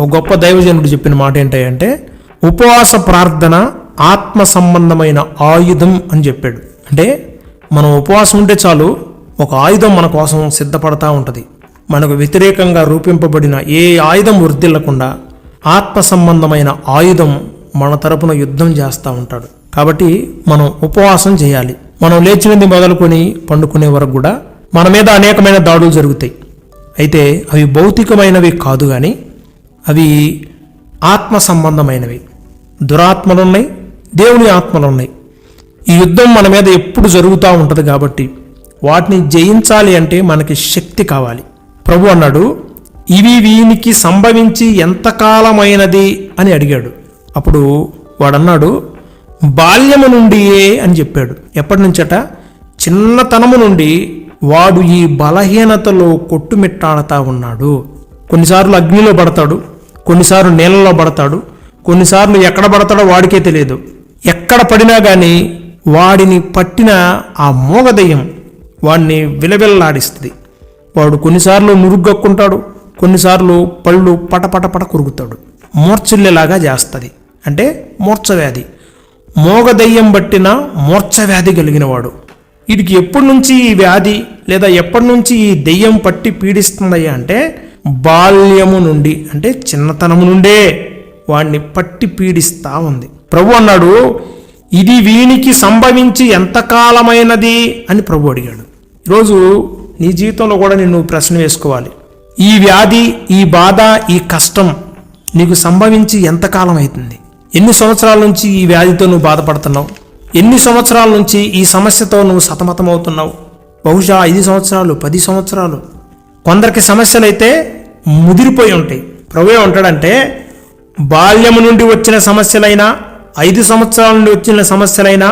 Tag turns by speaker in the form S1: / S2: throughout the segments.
S1: ఒక గొప్ప దైవజనుడు చెప్పిన మాట ఏంటంటే ఉపవాస ప్రార్థన ఆత్మ సంబంధమైన ఆయుధం అని చెప్పాడు. అంటే మనం ఉపవాసం ఉంటే చాలు ఒక ఆయుధం మన కోసం సిద్ధపడతా ఉంటుంది. మనకు వ్యతిరేకంగా రూపింపబడిన ఏ ఆయుధం వృద్ధిల్లకుండా ఆత్మ సంబంధమైన ఆయుధం మన తరపున యుద్ధం చేస్తూ ఉంటాడు. కాబట్టి మనం ఉపవాసం చేయాలి. మనం లేచినది మొదలుకొని పండుకునే వరకు కూడా మన మీద అనేకమైన దాడులు జరుగుతాయి. అయితే అవి భౌతికమైనవి కాదు కానీ అవి ఆత్మ సంబంధమైనవి. దురాత్మలు ఉన్నాయి దేవుని ఆత్మలు ఉన్నాయి ఈ యుద్ధం మన మీద ఎప్పుడు జరుగుతూ ఉంటుంది కాబట్టి వాటిని జయించాలి అంటే మనకి శక్తి కావాలి. ప్రభు అన్నాడు ఇవి వీనికి సంభవించి ఎంతకాలమైనది అని అడిగాడు. అప్పుడు వాడన్నాడు బాల్యము నుండియే అని చెప్పాడు. ఎప్పటి నుంచట? చిన్నతనము నుండి వాడు ఈ బలహీనతలో కొట్టుమిట్టాడుతా ఉన్నాడు. కొన్నిసార్లు అగ్నిలో పడతాడు కొన్నిసార్లు నీళ్ళలో పడతాడు కొన్నిసార్లు ఎక్కడ పడతాడో వాడికే తెలియదు. ఎక్కడ పడినా కానీ వాడిని పట్టిన ఆ మూగదయ్యం వాడిని విలవిల్లాడిస్తుంది. వాడు కొన్నిసార్లు నురుగ్గక్కుంటాడు కొన్నిసార్లు పళ్ళు పటపటపట కురుగుతాడు మూర్చిల్లేలాగా చేస్తుంది. అంటే మూర్ఛవ్యాధి. మోగదయ్యం బట్టిన మూర్ఛవ్యాధి కలిగినవాడు. వీడికి ఎప్పటి నుంచి ఈ వ్యాధి లేదా ఎప్పటి నుంచి ఈ దెయ్యం పట్టి పీడిస్తుందయ్యా అంటే బాల్యము నుండి అంటే చిన్నతనము నుండే వాడిని పట్టి పీడిస్తా ఉంది. ప్రభు అన్నాడు ఇది వీనికి సంభవించి ఎంతకాలమైనది అని ప్రభు అడిగాడు. ఈరోజు నీ జీవితంలో కూడా నేను ప్రశ్న వేసుకోవాలి. ఈ వ్యాధి ఈ బాధ ఈ కష్టం నీకు సంభవించి ఎంతకాలం అవుతుంది? ఎన్ని సంవత్సరాల నుంచి ఈ వ్యాధితో నువ్వు బాధపడుతున్నావు? ఎన్ని సంవత్సరాల నుంచి ఈ సమస్యతో నువ్వు సతమతమవుతున్నావు? బహుశా ఐదు సంవత్సరాలు పది సంవత్సరాలు కొందరికి సమస్యలు అయితే ముదిరిపోయి ఉంటాయి. ప్రభు ఉంటాడంటే బాల్యము నుండి వచ్చిన సమస్యలైనా ఐదు సంవత్సరాల నుండి వచ్చిన సమస్యలైనా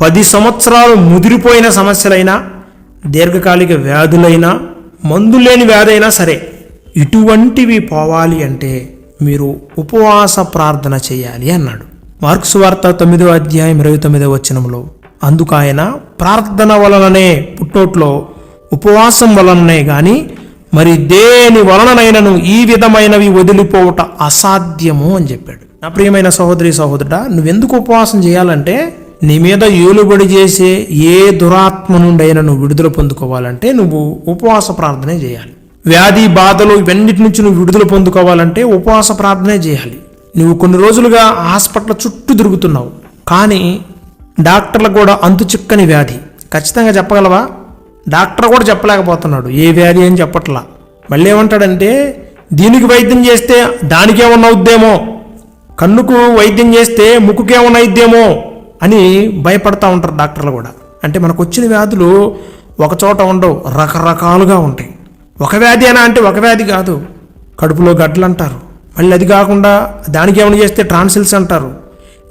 S1: పది సంవత్సరాలు ముదిరిపోయిన సమస్యలైనా దీర్ఘకాలిక వ్యాధులైనా మందు లేని వ్యాధైనా సరే ఇటువంటివి పోవాలి అంటే మీరు ఉపవాస ప్రార్థన చేయాలి అన్నాడు. మార్క్స్ వార్త తొమ్మిదో అధ్యాయం ఇరవై తొమ్మిదో వచనంలో అందుకు ఆయన ప్రార్థన వలననే పుట్టోట్లో ఉపవాసం వలననే కానీ మరి దేని వలననైనను ఈ విధమైనవి వదిలిపోవట అసాధ్యము అని చెప్పాడు. నా ప్రియమైన సహోదరి సహోదరుడా నువ్వెందుకు ఉపవాసం చేయాలంటే నీ మీద ఏలుబడి చేసే ఏ దురాత్మ నుండైనా నువ్వు విడుదల పొందుకోవాలంటే నువ్వు ఉపవాస ప్రార్థనే చేయాలి. వ్యాధి బాధలు ఇవన్నిటి నుంచి నువ్వు విడుదల పొందుకోవాలంటే ఉపవాస ప్రార్థనే చేయాలి. నువ్వు కొన్ని రోజులుగా హాస్పిటల్ చుట్టూ తిరుగుతున్నావు. కానీ డాక్టర్లకు కూడా అంతు చిక్కని వ్యాధి. ఖచ్చితంగా చెప్పగలవా? డాక్టర్ కూడా చెప్పలేకపోతున్నాడు. ఏ వ్యాధి అని చెప్పట్లా. మళ్ళీ ఏమంటాడంటే దీనికి వైద్యం చేస్తే దానికేమన్నా అవుద్దేమో? కన్నుకు వైద్యం చేస్తే ముక్కుకేమన్నా అయిద్దేమో అని భయపడతా ఉంటారు డాక్టర్లు కూడా. అంటే మనకు వచ్చిన వ్యాధులు ఒక చోట ఉండవు రకరకాలుగా ఉంటాయి. ఒక వ్యాధి అయినా అంటే ఒక వ్యాధి కాదు. కడుపులో గడ్డలు అంటారు. మళ్ళీ అది కాకుండా దానికి ఏమైనా చేస్తే ట్రాన్సిల్స్ అంటారు.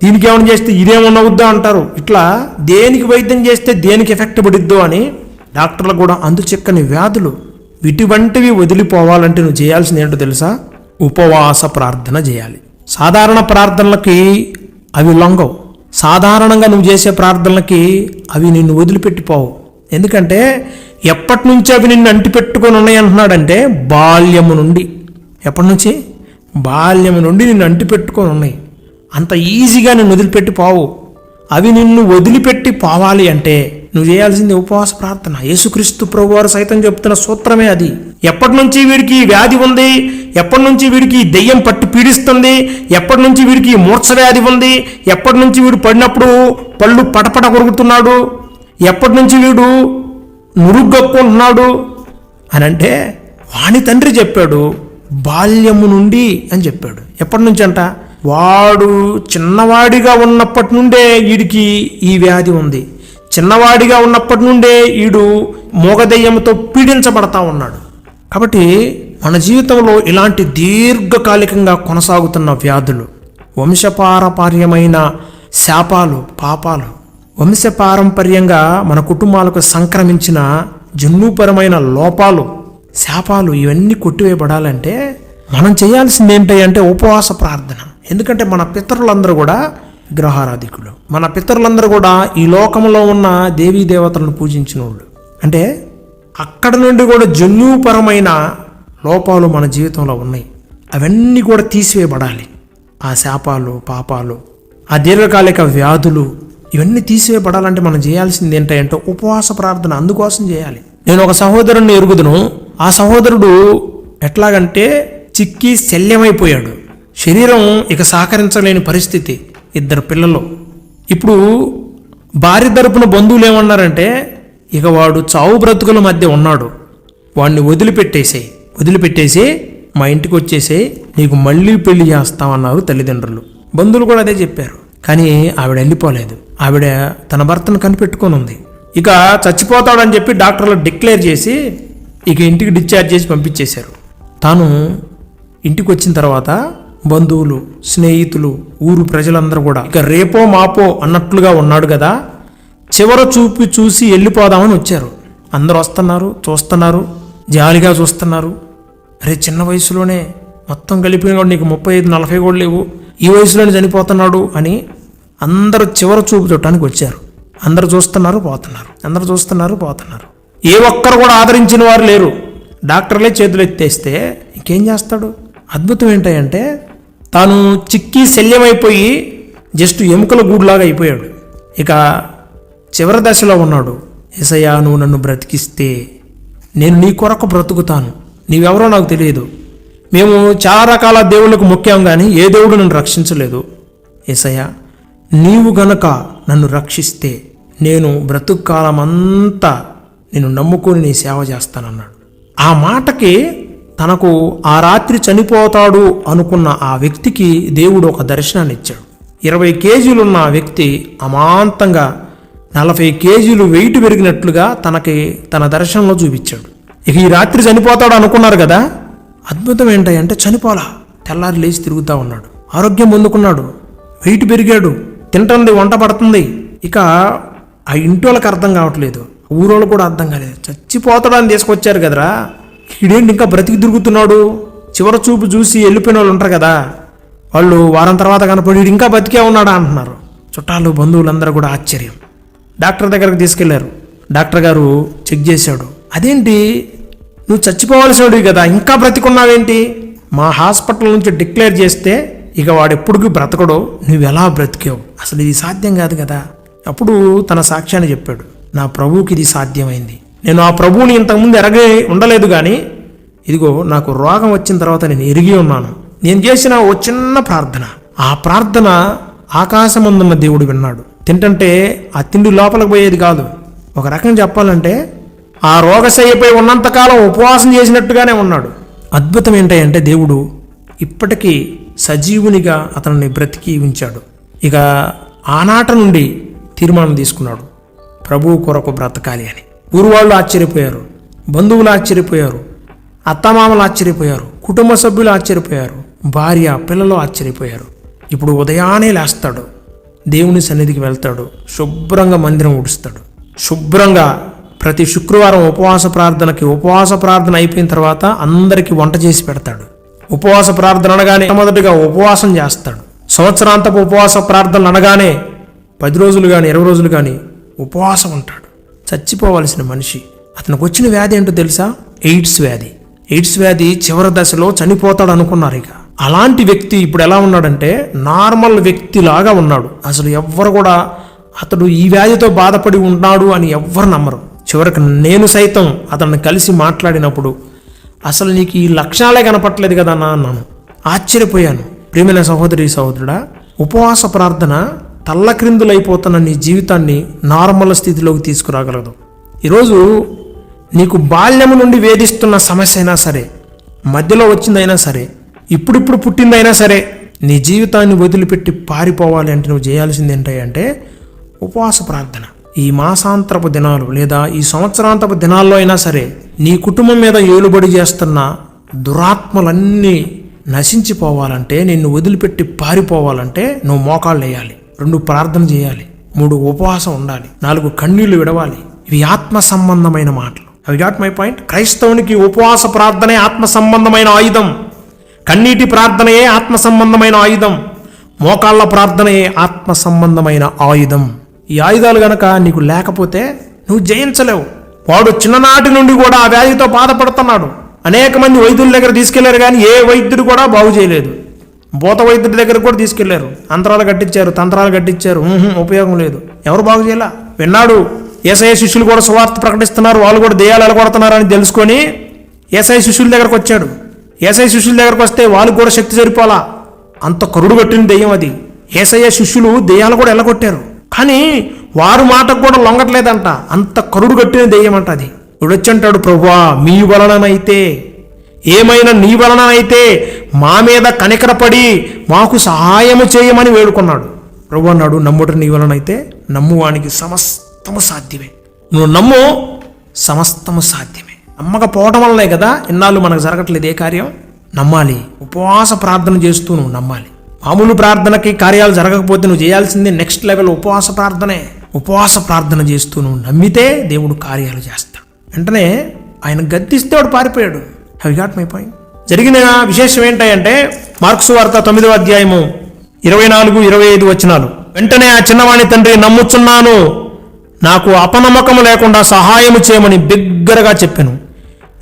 S1: దీనికి ఏమైనా చేస్తే ఇదేమన్నా అవుద్దా అంటారు. ఇట్లా దేనికి వైద్యం చేస్తే దేనికి ఎఫెక్ట్ పడిద్దో అని డాక్టర్లు కూడా అందుచెక్కని వ్యాధులు ఇటువంటివి వదిలిపోవాలంటే నువ్వు చేయాల్సింది ఏంటో తెలుసా? ఉపవాస ప్రార్థన చేయాలి. సాధారణ ప్రార్థనలకి అవి లొంగవు. సాధారణంగా నువ్వు చేసే ప్రార్థనలకి అవి నిన్ను వదిలిపెట్టిపోవు. ఎందుకంటే ఎప్పటి నుంచి అవి నిన్ను అంటిపెట్టుకొని ఉన్నాయి అంటున్నాడంటే బాల్యము నుండి. ఎప్పటి నుంచి బాల్యము నుండి నిన్ను అంటిపెట్టుకొని ఉన్నాయి. అంత ఈజీగా నిన్ను వదిలిపెట్టి పోవు అవి నిన్ను వదిలిపెట్టి పోవాలి అంటే నువ్వు చేయాల్సింది ఉపవాస ప్రార్థన. యేసుక్రీస్తు ప్రభు వారు సైతం చెప్తున్న సూత్రమే అది. ఎప్పటి నుంచి వీడికి వ్యాధి ఉంది? ఎప్పటి నుంచి వీడికి దెయ్యం పట్టి పీడిస్తుంది? ఎప్పటి నుంచి వీడికి మూర్ఛ వ్యాధి ఉంది? ఎప్పటి నుంచి వీడు పడినప్పుడు పళ్ళు పటపట కొరుకుతున్నాడు? ఎప్పటి నుంచి వీడు నురుగ్గొక్కుంటున్నాడు అని అంటే వాణి తండ్రి చెప్పాడు బాల్యము నుండి అని చెప్పాడు. ఎప్పటి నుంచి అంట వాడు చిన్నవాడిగా ఉన్నప్పటి నుండే వీడికి ఈ వ్యాధి ఉంది. చిన్నవాడిగా ఉన్నప్పటి నుండే వీడు మోగదెయ్యంతో పీడించబడతా ఉన్నాడు. కాబట్టి మన జీవితంలో ఇలాంటి దీర్ఘకాలికంగా కొనసాగుతున్న వ్యాధులు వంశపారపార్యమైన శాపాలు పాపాలు వంశపారంపర్యంగా మన కుటుంబాలకు సంక్రమించిన జన్యుపరమైన లోపాలు శాపాలు ఇవన్నీ కొట్టివేయబడాలంటే మనం చేయాల్సింది ఏంటంటే ఉపవాస ప్రార్థన. ఎందుకంటే మన పితరులందరూ కూడా విగ్రహారాధికులు. మన పితరులందరూ కూడా ఈ లోకంలో ఉన్న దేవీ దేవతలను పూజించిన వాళ్ళు. అంటే అక్కడ నుండి కూడా జన్యుపరమైన లోపాలు మన జీవితంలో ఉన్నాయి. అవన్నీ కూడా తీసివేయబడాలి. ఆ శాపాలు పాపాలు ఆ దీర్ఘకాలిక వ్యాధులు ఇవన్నీ తీసివేయబడాలంటే మనం చేయాల్సింది ఏంటంటే ఉపవాస ప్రార్థన. అందుకోసం చేయాలి. నేను ఒక సహోదరుడిని ఎరుగుదును. ఆ సహోదరుడు ఎట్లాగంటే చిక్కి శల్యమైపోయాడు. శరీరం ఇక సహకరించలేని పరిస్థితి. ఇద్దరు పిల్లలు. ఇప్పుడు భార్య తరపున బంధువులు ఏమన్నారంటే ఇక వాడు చావు బ్రతుకుల మధ్య ఉన్నాడు. వాడిని వదిలిపెట్టేసేయి వదిలిపెట్టేసి మా ఇంటికి వచ్చేసి నీకు మళ్ళీ పెళ్ళి చేస్తామన్నారు తల్లిదండ్రులు. బంధువులు కూడా అదే చెప్పారు. కానీ ఆవిడ వెళ్ళిపోలేదు. ఆవిడ తన భర్తను కనిపెట్టుకొని ఉంది ఇక చచ్చిపోతాడని చెప్పి డాక్టర్లు డిక్లేర్ చేసి ఇక ఇంటికి డిశ్చార్జ్ చేసి పంపించేశారు. తాను ఇంటికి వచ్చిన తర్వాత బంధువులు స్నేహితులు ఊరు ప్రజలందరూ కూడా. ఇక రేపో మాపో అన్నట్లుగా ఉన్నాడు కదా. చివర చూపి చూసి వెళ్ళిపోదామని వచ్చారు. అందరూ వస్తున్నారు చూస్తున్నారు జాలిగా చూస్తున్నారు. అరే చిన్న వయసులోనే మొత్తం కలిపిన కూడా నీకు ముప్పై ఐదు నలభై కూడా లేవు. ఈ వయసులోనే చనిపోతున్నాడు అని అందరూ చివర చూపు చూడటానికి వచ్చారు. అందరూ చూస్తున్నారు పోతున్నారు. అందరూ చూస్తున్నారు పోతున్నారు. ఏ ఒక్కరు కూడా ఆదరించిన వారు లేరు. డాక్టర్లే చేతులు ఎత్తేస్తే ఇంకేం చేస్తాడు? అద్భుతం ఏంటంటే తాను చిక్కి శల్యమైపోయి జస్ట్ ఎముకల గూడులాగా అయిపోయాడు. ఇక చివరి దశలో ఉన్నాడు. ఎసయ్యా నువ్వు నన్ను బ్రతికిస్తే నేను నీ కొరకు బ్రతుకుతాను. నీవెవరో నాకు తెలియదు. మేము చాలా రకాల దేవుళ్ళకు మొక్కాం కానీ ఏ దేవుడు నన్ను రక్షించలేదు. ఏసయ్య నీవు గనక నన్ను రక్షిస్తే నేను బ్రతుకు కాలమంతా నేను నమ్ముకొని నీ సేవ చేస్తానన్నాడు. ఆ మాటకి తనకు ఆ రాత్రి చనిపోతాడు అనుకున్న ఆ వ్యక్తికి దేవుడు ఒక దర్శనాన్ని ఇచ్చాడు ఇరవై కేజీలున్న ఆ వ్యక్తి అమాంతంగా నలభై కేజీలు వెయిట్ పెరిగినట్లుగా తనకి తన దర్శనంలో చూపించాడు. ఇక ఈ రాత్రి చనిపోతాడు అనుకున్నారు కదా? అద్భుతం ఏంటంటే చనిపోలా. తెల్లారి లేచి తిరుగుతూ ఉన్నాడు. ఆరోగ్యం పొందుకున్నాడు. వెయిట్ పెరిగాడు. తింటుంది వంట పడుతుంది. ఇక ఆ ఇంటి వాళ్ళకి అర్థం కావట్లేదు. ఊరోళ్ళు కూడా అర్థం కాలేదు. చచ్చిపోతాడని తీసుకొచ్చారు కదరా? ఈడేంటి ఇంకా బ్రతికి తిరుగుతున్నాడు? చివరి చూపు చూసి వెళ్ళిపోయిన వాళ్ళు ఉంటారు కదా. వాళ్ళు వారం తర్వాత కనపడి "వీడు ఇంకా బతికే ఉన్నాడా అంటున్నారు. చుట్టాలు బంధువులందరూ కూడా ఆశ్చర్యం. డాక్టర్ దగ్గరకు తీసుకెళ్ళారు. డాక్టర్ గారు చెక్ చేశాడు. అదేంటి? నువ్వు చచ్చిపోవాల్సినవి కదా ఇంకా బ్రతికున్నావేంటి? మా హాస్పిటల్ నుంచి డిక్లేర్ చేస్తే ఇక వాడు బ్రతకడు బ్రతకడో నువ్వు ఎలా బ్రతికావు? అసలు ఇది సాధ్యం కాదు కదా. అప్పుడు తన సాక్ష్యాన్ని చెప్పాడు. నా ప్రభువుకి ఇది సాధ్యమైంది. నేను ఆ ప్రభువుని ఇంతకుముందు ఎరగే ఉండలేదు కానీ ఇదిగో నాకు రోగం వచ్చిన తర్వాత నేను ఎరిగి ఉన్నాను. నేను చేసిన ఓ చిన్న ప్రార్థన. ఆ ప్రార్థన ఆకాశమందున్న దేవుడు విన్నాడు. తింటంటే ఆ తిండి లోపలికి పోయేది కాదు. ఒక రకం చెప్పాలంటే ఆ రోగశయ్యపై ఉన్నంతకాలం ఉపవాసం చేసినట్టుగానే ఉన్నాడు. అద్భుతం ఏంటంటే దేవుడు ఇప్పటికీ సజీవునిగా అతనిని బ్రతికి ఉంచాడు. ఇక ఆనాట నుండి తీర్మానం తీసుకున్నాడు. ప్రభువు కొరకు బ్రతకాలి అని. ఊరు వాళ్ళు ఆశ్చర్యపోయారు బంధువులు ఆశ్చర్యపోయారు అత్తమామలు ఆశ్చర్యపోయారు కుటుంబ సభ్యులు ఆశ్చర్యపోయారు భార్య పిల్లలు ఆశ్చర్యపోయారు. ఇప్పుడు ఉదయాన్నే లేస్తాడు. దేవుని సన్నిధికి వెళ్తాడు. శుభ్రంగా మందిరం ఉడుస్తాడు శుభ్రంగా ప్రతి శుక్రవారం ఉపవాస ప్రార్థనకి ఉపవాస ప్రార్థన అయిపోయిన తర్వాత అందరికీ వంట చేసి పెడతాడు. ఉపవాస ప్రార్థన అనగానే మొదటిగా ఉపవాసం చేస్తాడు. సంవత్సరాంతపు ఉపవాస ప్రార్థనలు అనగానే పది రోజులు కానీ ఇరవై రోజులు కానీ ఉపవాసం ఉంటాడు. చచ్చిపోవలసిన మనిషి. అతనికి వచ్చిన వ్యాధి ఏంటో తెలుసా? ఎయిడ్స్ వ్యాధి. ఎయిడ్స్ వ్యాధి చివరి దశలో చనిపోతాడు అనుకున్నారు ఇక. అలాంటి వ్యక్తి ఇప్పుడు ఎలా ఉన్నాడంటే నార్మల్ వ్యక్తిలాగా ఉన్నాడు. అసలు ఎవ్వరు కూడా అతడు ఈ వ్యాధితో బాధపడి ఉన్నాడు అని ఎవ్వరు నమ్మరు. చివరికి నేను సైతం అతన్ని కలిసి మాట్లాడినప్పుడు అసలు నీకు ఈ లక్షణాలే కనపట్లేదు కదా అన్నాను. ఆశ్చర్యపోయాను. ప్రేమైన సహోదరి సహోదరుడా ఉపవాస ప్రార్థన తల్లక్రిందులైపోతున్న నీ జీవితాన్ని నార్మల్ స్థితిలోకి తీసుకురాగలదు. ఈరోజు నీకు బాల్యము నుండి వేధిస్తున్న సమస్య అయినా సరే మధ్యలో వచ్చిందైనా సరే ఇప్పుడిప్పుడు పుట్టిందైనా సరే నీ జీవితాన్ని వదిలిపెట్టి పారిపోవాలి అంటే నువ్వు చేయాల్సింది ఏంటంటే ఉపవాస ప్రార్థన. ఈ మాసాంతరపు దినాలు లేదా ఈ సంవత్సరాంతపు దినాల్లో అయినా సరే నీ కుటుంబం మీద ఏలుబడి చేస్తున్న దురాత్మలన్నీ నశించిపోవాలంటే నిన్ను వదిలిపెట్టి పారిపోవాలంటే నువ్వు మోకాళ్ళు వేయాలి రెండు ప్రార్థన చేయాలి మూడు ఉపవాసం ఉండాలి నాలుగు కన్నీళ్ళు విడవాలి. ఇవి ఆత్మ సంబంధమైన మాటలు. అవి గాట్ మై పాయింట్ క్రైస్తవునికి ఉపవాస ప్రార్థనే ఆత్మ సంబంధమైన ఆయుధం. కన్నీటి ప్రార్థనయే ఆత్మ సంబంధమైన ఆయుధం. మోకాళ్ళ ప్రార్థనయే ఆత్మ సంబంధమైన ఆయుధం. ఈ ఆయుధాలు గనక నీకు లేకపోతే నువ్వు జయించలేవు. వాడు చిన్ననాటి నుండి కూడా ఆ వ్యాధితో బాధపడుతున్నాడు. అనేక మంది వైద్యుల దగ్గర తీసుకెళ్ళారు కానీ ఏ వైద్యుడు కూడా బాగు చేయలేదు. భూత వైద్యుడి దగ్గర కూడా తీసుకెళ్ళారు. అంతరాలు కట్టించారు తంత్రాలు కట్టించారు. ఉపయోగం లేదు. ఎవరు బాగు చేయాల? విన్నాడు. ఏసఐ శిష్యులు కూడా సువార్త ప్రకటిస్తున్నారు. వాళ్ళు కూడా దెయ్యాలు ఎలగొడుతున్నారు అని తెలుసుకొని ఏసఐ శిష్యుల దగ్గరకు వచ్చాడు. ఏసఐ శిష్యుల దగ్గరకు వస్తే వాళ్ళు కూడా శక్తి సరిపోలా. అంత కరుడు కట్టిన దెయ్యం అది. ఏసయ్య శిష్యులు దెయ్యాలు కూడా ఎలగొట్టారు. కానీ వారు మాటకు కూడా లొంగట్లేదంట. అంత కరుడు కట్టిన దెయ్యం అంట అది అంటాడు ప్రభువా మీ వలననైతే ఏమైనా నీ వలన అయితే మా మీద కనికరపడి మాకు సహాయము చేయమని వేడుకున్నాడు. ప్రభు అన్నాడు నమ్ముట నీ వలనైతే నమ్మువానికి సమస్తము సాధ్యమే. నువ్వు నమ్ము సమస్తము సాధ్యమే. నమ్మకపోవటం వల్లనే కదా ఇన్నాళ్ళు మనకు జరగట్లేదు ఏ కార్యం? నమ్మాలి. ఉపవాస ప్రార్థన చేస్తూ నువ్వు నమ్మాలి. మామూలు ప్రార్థనకి కార్యాలు జరగకపోతే నువ్వు చేయాల్సింది నెక్స్ట్ లెవెల్ ఉపవాస ప్రార్థనే. ఉపవాస ప్రార్థన చేస్తూ నువ్వు నమ్మితే దేవుడు కార్యాలు చేస్తాడు. వెంటనే ఆయన గద్దిస్తే వాడు పారిపోయాడు. హ్యావ్ గాట్ మై పాయింట్ జరిగిన విశేషం ఏంటంటే మార్క్స్ వార్త తొమ్మిదవ అధ్యాయము ఇరవై నాలుగు ఇరవై ఐదు వచ్చినాలు వెంటనే ఆ చిన్నవాణి తండ్రి నమ్ముచున్నాను. నాకు అపనమ్మకము లేకుండా సహాయము చేయమని బిగ్గరగా చెప్పాను.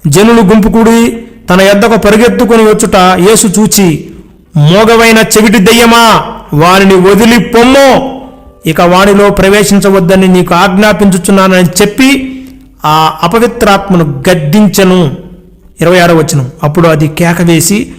S1: జనులు గుంపుకూడి తన ఎద్దకు పరిగెత్తుకుని వచ్చుట యేసు చూచి మోగవైన చెవిటి దెయ్యమా వారిని వదిలి పొమ్మో. ఇక వాణిలో ప్రవేశించవద్దని నీకు ఆజ్ఞాపించుచున్నానని చెప్పి ఆ అపవిత్రాత్మను గద్దించను. ఇరవై ఆరో వచనం. అప్పుడు అది కేక వేసి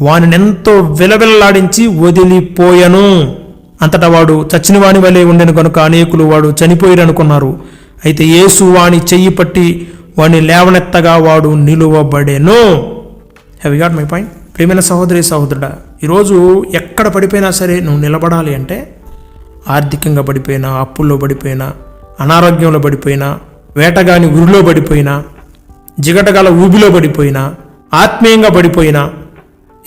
S1: వానినెంతో విలవిల్లాడించి వదిలిపోయను. అంతటా వాడు చచ్చిన వాని వలె ఉండెను కనుక అనేకులు వాడు చనిపోయిరనుకున్నారు. అయితే యేసు వాని చెయ్యి పట్టి వాని లేవనెత్తగా వాడు నిలువబడెను. హ్యావ్ గాట్ మై పాయింట్ ప్రేమైన సహోదరి సహోదరుడా ఈరోజు ఎక్కడ పడిపోయినా సరే నువ్వు నిలబడాలి అంటే ఆర్థికంగా పడిపోయినా అప్పుల్లో పడిపోయినా అనారోగ్యంలో పడిపోయినా వేటగాని ఉరిలో పడిపోయినా జిగటగల ఊబిలో పడిపోయినా ఆత్మీయంగా పడిపోయినా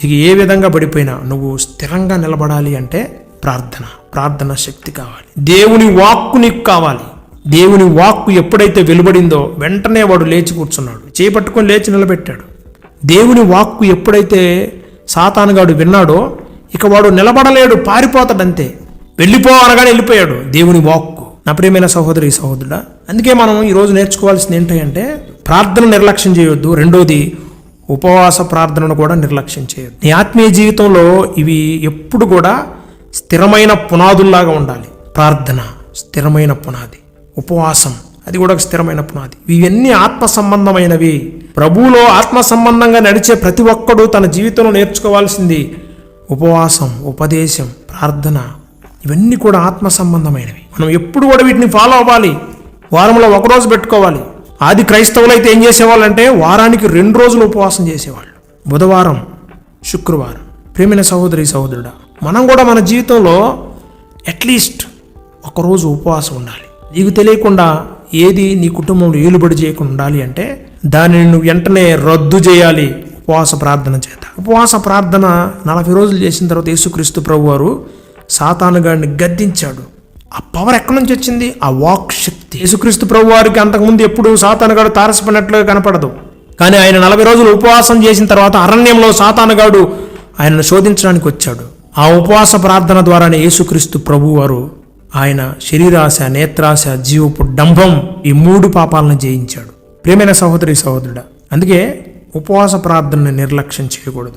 S1: ఇక ఏ విధంగా పడిపోయినా నువ్వు స్థిరంగా నిలబడాలి అంటే ప్రార్థన ప్రార్థన శక్తి కావాలి. దేవుని వాక్కు నీకు కావాలి. దేవుని వాక్కు ఎప్పుడైతే వెలువడిందో వెంటనే వాడు లేచి కూర్చున్నాడు. చేపట్టుకొని లేచి నిలబెట్టాడు. దేవుని వాక్కు ఎప్పుడైతే సాతానుగాడు విన్నాడో ఇక వాడు నిలబడలేడు పారిపోతాడంతే. వెళ్ళిపో అనగానే వెళ్ళిపోయాడు దేవుని వాక్కు. నా ప్రియమైన సహోదరి సహోదరుడా అందుకే మనం ఈరోజు నేర్చుకోవాల్సింది ఏంటంటే ప్రార్థన నిర్లక్ష్యం చేయొద్దు. రెండోది ఉపవాస ప్రార్థనను కూడా నిర్లక్ష్యం చేయొద్దు. నీ ఆత్మీయ జీవితంలో ఇవి ఎప్పుడు కూడా స్థిరమైన పునాదుల్లాగా ఉండాలి. ప్రార్థన స్థిరమైన పునాది ఉపవాసం అది కూడా ఒక స్థిరమైన పునాది. ఇవన్నీ ఆత్మ సంబంధమైనవి. ప్రభువులో ఆత్మ సంబంధంగా నడిచే ప్రతి ఒక్కడూ తన జీవితంలో నేర్చుకోవాల్సింది ఉపవాసం ఉపదేశం ప్రార్థన ఇవన్నీ కూడా ఆత్మ సంబంధమైనవి. మనం ఎప్పుడు కూడా వీటిని ఫాలో అవ్వాలి. వారంలో ఒకరోజు పెట్టుకోవాలి. ఆది క్రైస్తవులు అయితే ఏం చేసేవాళ్ళంటే వారానికి రెండు రోజులు ఉపవాసం చేసేవాళ్ళు. బుధవారం శుక్రవారం. ప్రేమైన సహోదరి సహోదరుడా మనం కూడా మన జీవితంలో అట్లీస్ట్ ఒకరోజు ఉపవాసం ఉండాలి. నీకు తెలియకుండా ఏది నీ కుటుంబంలో ఏలుబడి చేయకుండా ఉండాలి అంటే దానిని నువ్వు వెంటనే రద్దు చేయాలి ఉపవాస ప్రార్థన చేత. ఉపవాస ప్రార్థన నలభై రోజులు చేసిన తర్వాత యేసుక్రీస్తు ప్రభు వారు సాతానుగాడిని గద్దించాడు. ఆ పవర్ ఎక్కడి నుంచి వచ్చింది? ఆ వాక్ శక్తి. యేసుక్రీస్తు ప్రభు వారికి అంతకుముందు ఎప్పుడు సాతానుగాడు తారసపడినట్లుగా కనపడదు. కానీ ఆయన నలభై రోజులు ఉపవాసం చేసిన తర్వాత అరణ్యంలో సాతానుగాడు ఆయనను శోధించడానికి వచ్చాడు. ఆ ఉపవాస ప్రార్థన ద్వారానే యేసుక్రీస్తు ప్రభు వారు ఆయన శరీరాశ నేత్రాశ జీవపు డంభం ఈ మూడు పాపాలను జయించాడు. ప్రేమైన సహోదరి సహోదరుడా అందుకే ఉపవాస ప్రార్థనని నిర్లక్ష్యం చేయకూడదు.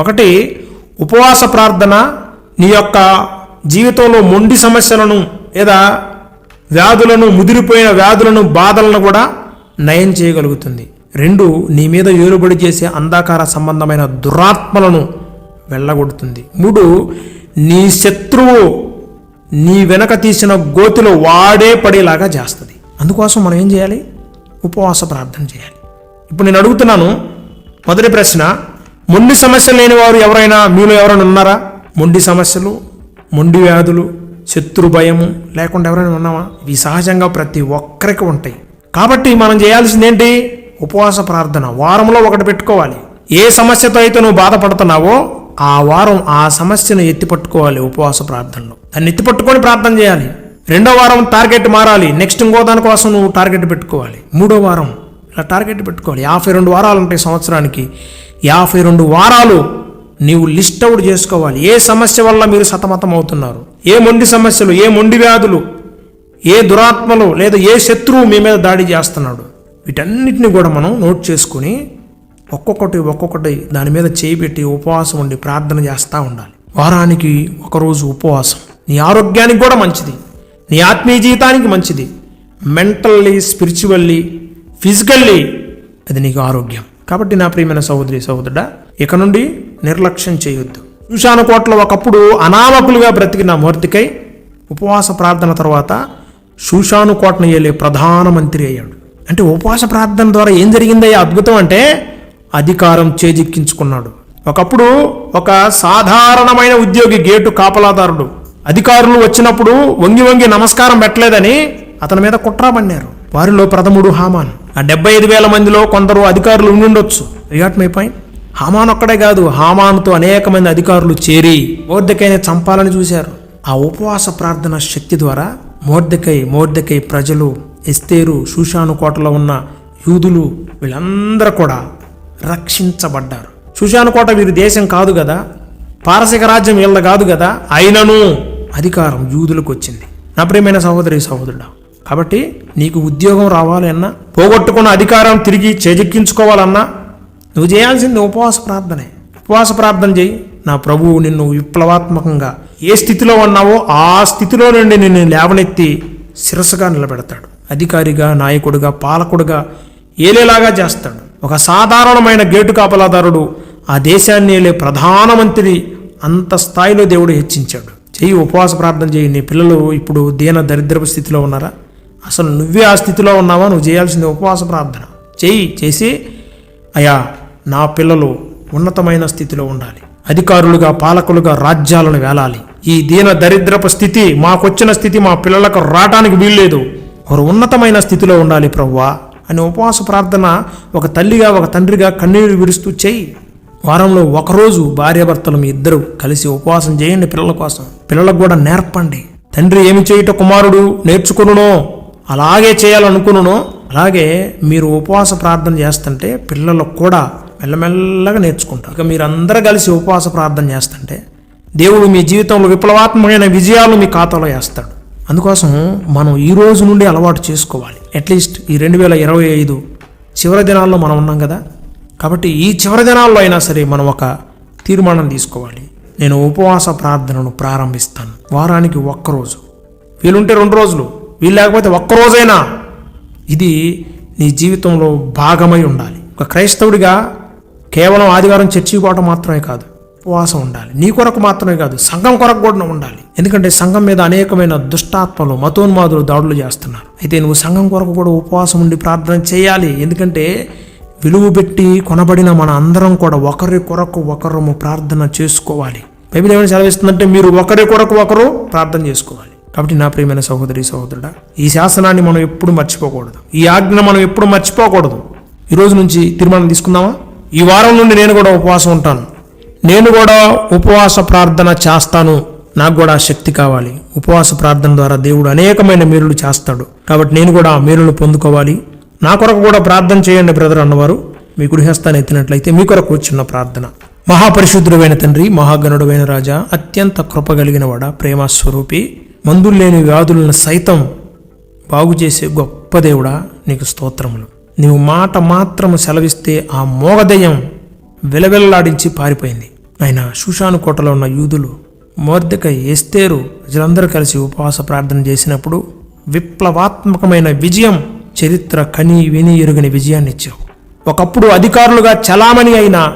S1: ఒకటి ఉపవాస ప్రార్థన నీ యొక్క జీవితంలో మొండి సమస్యలను లేదా వ్యాధులను ముదిరిపోయిన వ్యాధులను బాధలను కూడా నయం చేయగలుగుతుంది. రెండు నీ మీద ఏలుబడి చేసే అంధాకార సంబంధమైన దురాత్మలను వెళ్ళగొడుతుంది. మూడు నీ శత్రువు నీ వెనక తీసిన గోతిలో వాడే పడేలాగా చేస్తుంది. అందుకోసం మనం ఏం చేయాలి? ఉపవాస ప్రార్థన చేయాలి. ఇప్పుడు నేను అడుగుతున్నాను మొదటి ప్రశ్న మొండి సమస్యలు లేని వారు ఎవరైనా మీలో ఎవరైనా ఉన్నారా? మొండి సమస్యలు మొండి వ్యాధులు శత్రు భయము లేకుండా ఎవరైనా ఉన్నామా? ఇవి సహజంగా ప్రతి ఒక్కరికి ఉంటాయి. కాబట్టి మనం చేయాల్సింది ఏంటి? ఉపవాస ప్రార్థన. వారంలో ఒకటి పెట్టుకోవాలి. ఏ సమస్యతో అయితే నువ్వు బాధపడుతున్నావో ఆ వారం ఆ సమస్యను ఎత్తిపట్టుకోవాలి ఉపవాస ప్రార్థనలో. దాన్ని ఎత్తిపట్టుకొని ప్రార్థన చేయాలి. రెండో వారం టార్గెట్ మారాలి. నెక్స్ట్ ఇంకో దానికోసం నువ్వు టార్గెట్ పెట్టుకోవాలి. మూడో వారం ఇలా టార్గెట్ పెట్టుకోవాలి. యాభై రెండు వారాలు ఉంటాయి సంవత్సరానికి. యాభై రెండు వారాలు నీవు లిస్ట్ అవుట్ చేసుకోవాలి. ఏ సమస్య వల్ల మీరు సతమతం అవుతున్నారు? ఏ మొండి సమస్యలు ఏ మొండి వ్యాధులు ఏ దురాత్మలు లేదా ఏ శత్రువు మీ మీద దాడి చేస్తున్నాడు? వీటన్నిటిని కూడా మనం నోట్ చేసుకుని ఒక్కొక్కటి ఒక్కొక్కటి దాని మీద చేయి పెట్టి ఉపవాసం ఉండి ప్రార్థన చేస్తూ ఉండాలి. వారానికి ఒకరోజు ఉపవాసం. నీ ఆరోగ్యానికి కూడా మంచిది. నీ ఆత్మీయ జీవితానికి మంచిది. మెంటల్లీ స్పిరిచువల్లీ ఫిజికల్లీ అది నీకు ఆరోగ్యం. కాబట్టి నా ప్రియమైన సహోదరి సహోదరుడా ఇక నుండి నిర్లక్ష్యం చేయొద్దు. సుశాను కోటలో ఒకప్పుడు అనామకులుగా బ్రతికిన మూర్తికై ఉపవాస ప్రార్థన తర్వాత శూషాను కోటను ఏలే ప్రధానమంత్రి అయ్యాడు. అంటే ఉపవాస ప్రార్థన ద్వారా ఏం జరిగిందయ్యా? అద్భుతం అంటే అధికారం చేజిక్కించుకున్నాడు. ఒకప్పుడు ఒక సాధారణమైన ఉద్యోగి గేటు కాపలాదారుడు. అధికారులు వచ్చినప్పుడు వంగి వంగి నమస్కారం పెట్టలేదని అతని మీద కుట్ర పన్నారు. వారిలో ప్రథముడు హామాన్. ఆ డెబ్బై ఐదు వేల మందిలో కొందరు అధికారులు ఉండుండొచ్చు. రిగాట్ మై పాయింట్? హామాన్ ఒక్కడే కాదు హామాన్తో అనేక మంది అధికారులు చేరి మోర్దకైన చంపాలని చూశారు. ఆ ఉపవాస ప్రార్థన శక్తి ద్వారా మోర్దకై మోర్దకై ప్రజలు ఎస్తేరు సుషాను కోటలో ఉన్న యూదులు వీళ్ళందరూ కూడా రక్షించబడ్డారు. సుషాను కోట వీరి దేశం కాదు కదా పారసిక రాజ్యం వీళ్ళ కాదు కదా అయినను అధికారం యూదులకు వచ్చింది. నా ప్రియమైన సహోదరి సహోదరుడు కాబట్టి నీకు ఉద్యోగం రావాలన్నా పోగొట్టుకున్న అధికారం తిరిగి చేజెక్కించుకోవాలన్నా నువ్వు చేయాల్సింది ఉపవాస ప్రార్థనే. ఉపవాస ప్రార్థన చేయి. నా ప్రభువు నిన్ను విప్లవాత్మకంగా ఏ స్థితిలో ఉన్నావో ఆ స్థితిలో నుండి నిన్ను లేవనెత్తి శిరస్సుగా నిలబెడతాడు. అధికారిగా నాయకుడిగా పాలకుడిగా ఏలేలాగా చేస్తాడు. ఒక సాధారణమైన గేటు కాపలాదారుడు ఆ దేశాన్ని ఏలే ప్రధానమంత్రి అంత స్థాయిలో దేవుడు హెచ్చించాడు. చెయ్యి ఉపవాస ప్రార్థన చేయి. నీ పిల్లలు ఇప్పుడు దీన దరిద్రపు స్థితిలో ఉన్నారా? అసలు నువ్వే ఆ స్థితిలో ఉన్నావా? నువ్వు చేయాల్సింది ఉపవాస ప్రార్థన. చెయ్యి చేసి అయా నా పిల్లలు ఉన్నతమైన స్థితిలో ఉండాలి. అధికారులుగా పాలకులుగా రాజ్యాలను వేలాలి. ఈ దీన దరిద్రపు స్థితి మాకొచ్చిన స్థితి మా పిల్లలకు రావటానికి వీల్లేదు. వారు ఉన్నతమైన స్థితిలో ఉండాలి ప్రవ్వా అని ఉపవాస ప్రార్థన ఒక తల్లిగా ఒక తండ్రిగా కన్నీరు విడుస్తూ చేయి. వారంలో ఒకరోజు భార్యాభర్తలు మీ ఇద్దరు కలిసి ఉపవాసం చేయండి పిల్లల కోసం. పిల్లలకు కూడా నేర్పండి. తండ్రి ఏమి చేయుట కుమారుడు నేర్చుకునునో అలాగే చేయాలనుకునునో అలాగే మీరు ఉపవాస ప్రార్థన చేస్తుంటే పిల్లలకు కూడా మెల్లమెల్లగా నేర్చుకుంటారు. ఇక మీరు అందరూ కలిసి ఉపవాస ప్రార్థన చేస్తుంటే దేవుడు మీ జీవితంలో విప్లవాత్మకమైన విజయాలు మీ ఖాతాలో వేస్తాడు. అందుకోసం మనం ఈ రోజు నుండి అలవాటు చేసుకోవాలి. అట్లీస్ట్ ఈ రెండు వేల ఇరవై ఐదు చివరి దినాల్లో మనం ఉన్నాం కదా? కాబట్టి ఈ చివరి దినాల్లో అయినా సరే మనం ఒక తీర్మానం తీసుకోవాలి. నేను ఉపవాస ప్రార్థనను ప్రారంభిస్తాను. వారానికి ఒక్కరోజు. వీలుంటే రెండు రోజులు. వీలు లేకపోతే ఒక్కరోజైనా. ఇది నీ జీవితంలో భాగమై ఉండాలి. ఒక క్రైస్తవుడిగా కేవలం ఆదివారం చర్చికి పోవటం మాత్రమే కాదు ఉపవాసం ఉండాలి. నీ కొరకు మాత్రమే కాదు సంఘం కొరకు కూడా ఉండాలి. ఎందుకంటే సంఘం మీద అనేకమైన దుష్టాత్మలు మతోన్మాదులు దాడులు చేస్తున్నారు. అయితే నువ్వు సంఘం కొరకు కూడా ఉపవాసం ఉండి ప్రార్థన చేయాలి. ఎందుకంటే విలువ పెట్టి కొనబడిన మన అందరం కూడా ఒకరి కొరకు ఒకరము ప్రార్థన చేసుకోవాలి. బైబిల్ ఏమైనా సెలవిస్తుందంటే మీరు ఒకరి కొరకు ఒకరు ప్రార్థన చేసుకోవాలి. కాబట్టి నా ప్రియమైన సహోదరి సహోదరుడా ఈ శాసనాన్ని మనం ఎప్పుడు మర్చిపోకూడదు. ఈ ఆజ్ఞ మనం ఎప్పుడు మర్చిపోకూడదు. ఈ రోజు నుంచి తీర్మానం తీసుకుందామా? ఈ వారం నుండి నేను కూడా ఉపవాసం ఉంటాను. నేను కూడా ఉపవాస ప్రార్థన చేస్తాను. నాకు కూడా శక్తి కావాలి. ఉపవాస ప్రార్థన ద్వారా దేవుడు అనేకమైన మేలులు చేస్తాడు. కాబట్టి నేను కూడా ఆ మేలును పొందుకోవాలి. నా కొరకు కూడా ప్రార్థన చేయండి బ్రదర్ అన్నవారు. మీ గృహస్థాన్ని ఎత్తినట్లయితే మీ కొరకు వచ్చిన ప్రార్థన. మహాపరిశుద్ధుడైన తండ్రి మహాగణుడైన రాజా అత్యంత కృప కలిగిన వాడ ప్రేమ స్వరూపి మందులు లేని వ్యాధులను సైతం బాగు చేసే గొప్ప దేవుడా నీకు స్తోత్రములు. నీవు మాట మాత్రము సెలవిస్తే ఆ మోగదయం విలవిల్లాడించి పారిపోయింది. ఆయన సుషాను కోటలో ఉన్న యూదులు మోర్దిక ఎస్తేరు ప్రజలందరూ కలిసి ఉపవాస ప్రార్థన చేసినప్పుడు విప్లవాత్మకమైన విజయం చరిత్ర కని విని ఎరుగని విజయాన్ని ఇచ్చావు ఒకప్పుడు అధికారులుగా చలామణి అయిన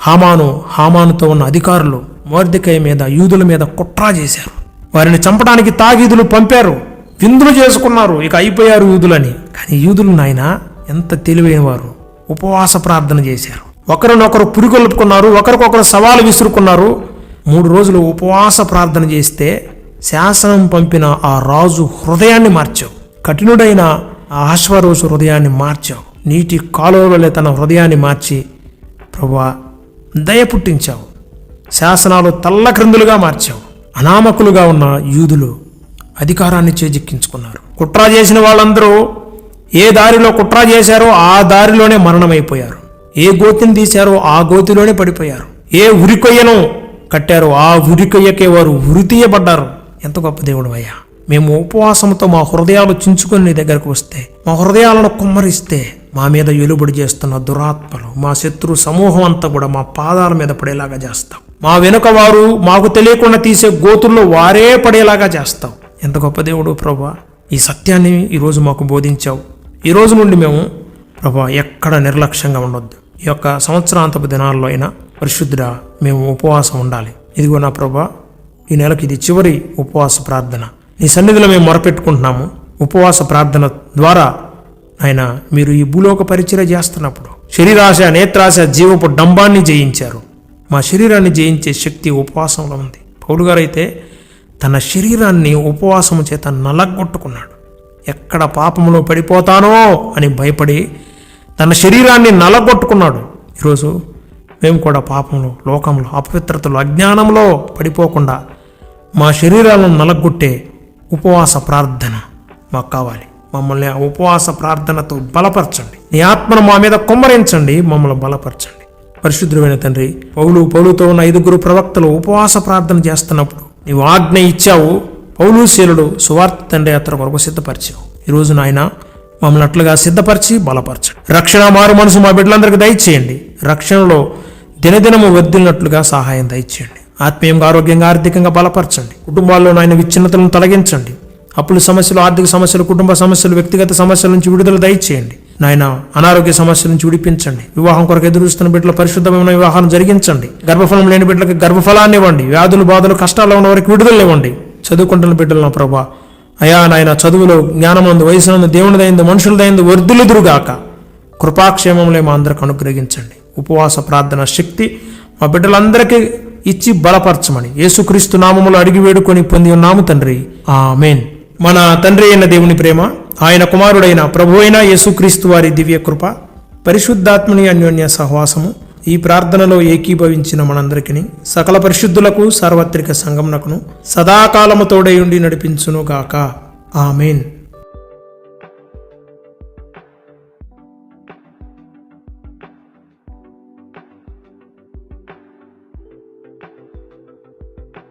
S1: హామాను హామానుతో ఉన్న అధికారులు మోర్దికయ మీద యూదుల మీద కుట్ర చేశారు. వారిని చంపడానికి తాగీదులు పంపారు. విందులు చేసుకున్నారు. ఇక అయిపోయారు యూదులని. కానీ యూదులు నాయన ఎంత తెలివైన వారు ఉపవాస ప్రార్థన చేశారు. ఒకరినొకరు పురికొల్పుకున్నారు ఒకరికొకరు సవాలు విసురుకున్నారు. మూడు రోజులు ఉపవాస ప్రార్థన చేస్తే శాసనం పంపిన ఆ రాజు హృదయాన్ని మార్చావు. కఠినుడైన ఆ ఆశ్వరోజు హృదయాన్ని మార్చావు. నీటి కాలువలే తన హృదయాన్ని మార్చి ప్రభా దయ పుట్టించావు. శాసనాలు తల్ల క్రిందులుగా మార్చావు. అనామకులుగా ఉన్న యూదులు అధికారాన్ని చేజిక్కించుకున్నారు. కుట్ర చేసిన వాళ్ళందరూ ఏ దారిలో కుట్ర చేశారో ఆ దారిలోనే మరణమైపోయారు. ఏ గోతిని తీశారో ఆ గోతిలోనే పడిపోయారు. ఏ ఉరికొయ్యను కట్టారో ఆ ఉరికొయ్యకే వారు ఉరితీయబడ్డారు. ఎంత గొప్ప దేవుడు అయ్యా. మేము ఉపవాసంతో మా హృదయాలు చించుకొని నీ దగ్గరకు వస్తే మా హృదయాలను కుమ్మరిస్తే మా మీద ఎలుబడి చేస్తున్న దురాత్మలు మా శత్రు సమూహం అంతా కూడా మా పాదాల మీద పడేలాగా చేస్తాం. మా వెనుక వారు మాకు తెలియకుండా తీసే గోతుల్లో వారే పడేలాగా చేస్తాం. ఎంత గొప్ప దేవుడు ప్రభా. ఈ సత్యాన్ని ఈరోజు మాకు బోధించావు. ఈ రోజు నుండి మేము ప్రభా ఎక్కడ నిర్లక్ష్యంగా ఉండొద్దు. ఈ యొక్క సంవత్సరాంతపు దినాల్లో అయినా పరిశుద్ధుడా మేము ఉపవాసం ఉండాలి. ఇదిగో నా ప్రభా ఈ నెలకి ఇది చివరి ఉపవాస ప్రార్థన. నీ సన్నిధిలో మేము మొరపెట్టుకుంటున్నాము. ఉపవాస ప్రార్థన ద్వారా ఆయన మీరు ఈ భూలోక పరిచయం చేస్తున్నప్పుడు శరీరాశ నేత్రాశ జీవపు డంబాన్ని జయించారు. మా శరీరాన్ని జయించే శక్తి ఉపవాసంలో ఉంది. పౌలు గారైతే తన శరీరాన్ని ఉపవాసము చేత నలగొట్టుకున్నాడు. ఎక్కడ పాపంలో పడిపోతానో అని భయపడి తన శరీరాన్ని నలగొట్టుకున్నాడు. ఈరోజు మేము కూడా పాపంలో లోకంలో అపవిత్రతలో అజ్ఞానంలో పడిపోకుండా మా శరీరాలను నలగొట్టే ఉపవాస ప్రార్థన మాకు కావాలి. మమ్మల్ని ఆ ఉపవాస ప్రార్థనతో బలపరచండి. నీ ఆత్మను మా మీద కుమ్మరించండి మమ్మల్ని బలపరచండి. పరిశుద్ధమైన తండ్రి పౌలు పౌలుతో ఉన్న ఐదుగురు ప్రవక్తలు ఉపవాస ప్రార్థన చేస్తున్నప్పుడు నీవు ఆజ్ఞ ఇచ్చావు పౌలు శీలుడు సువార్త దండయాత్ర కొరకు సిద్ధపరిచావు ఈరోజు నాయన మమ్మల్ని అట్లుగా సిద్ధపరిచి బలపరచండి రక్షణ మారు మనసు మా బిడ్డలందరికీ దయచేయండి. రక్షణలో దినదినము వర్ధిల్లినట్లుగా సహాయం దయచేయండి. ఆత్మీయంగా ఆరోగ్యంగా ఆర్థికంగా బలపరచండి. కుటుంబాల్లో నాయన విచ్ఛిన్నతలను తొలగించండి. అప్పుల సమస్యలు ఆర్థిక సమస్యలు కుటుంబ సమస్యలు వ్యక్తిగత సమస్యల నుంచి విడుదల దయచేయండి. నాయన అనారోగ్య సమస్యల నుంచి విడిపించండి. వివాహం కొరకు ఎదురుస్తున్న బిడ్డల పరిశుద్ధమైన వివాహం జరిగించండి. గర్భఫలం లేని బిడ్డలకు గర్భఫలాన్ని ఇవ్వండి. వ్యాధులు బాధలు కష్టాల్లో ఉన్న వారికి విడుదల ఇవ్వండి. చదువుకుంటున్న బిడ్డలు నా ప్రభా. అయా నాయన చదువులో జ్ఞానమందు వయసునందు దేవునిదైంది మనుషులదైంది వర్ధులెదురుగాక కృపాక్షేమంలో మా అందరికి అనుగ్రహించండి. ఉపవాస ప్రార్థన శక్తి మా బిడ్డలందరికీ ఇచ్చి బలపరచమని యేసుక్రీస్తు నామములు అడిగి వేడుకొని పొంది ఉన్నాము తండ్రి. ఆ మేన్ మన తండ్రి అయిన దేవుని ప్రేమ ఆయన కుమారుడైన ప్రభు అయిన యేసుక్రీస్తు వారి దివ్య కృప పరిశుద్ధాత్మని అన్యోన్య సహవాసము ఈ ప్రార్థనలో ఏకీభవించిన మనందరికీ సకల పరిశుద్ధులకు సార్వత్రిక సంగమునకును సదాకాలము తోడై ఉండి నడిపించును గాక ఆమెన్.